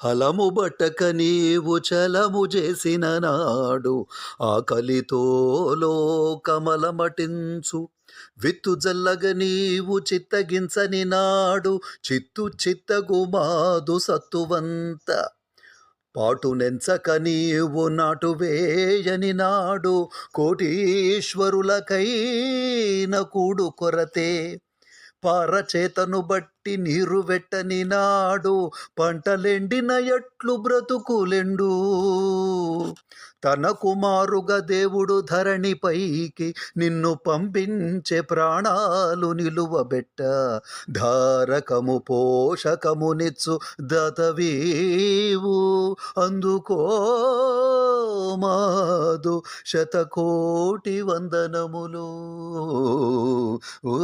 హలము బట్టక నీవు చలము చేసిన నాడు ఆకలితో కమలమటించు విత్తు జల్లగ నీవు చిత్తగించని నాడు చిత్తు చిత్తగుమాదు సత్తువంత. పాటు నెంచక నీవు నాటు వేయని నాడు కోటీశ్వరులకైన కూడు కొరతే. పారచేతను బట్టి నీరు వెట్టని నాడు పంటలెండిన ఎట్లు బ్రతుకులెండు. తన కుమారుగా దేవుడు ధరణిపైకి నిన్ను పంపించే ప్రాణాలు నిలువబెట్ట. ధారకము పోషకమునిచ్చు దతవీవు అందుకో మాదు శతకోటి వందనములు. ఓ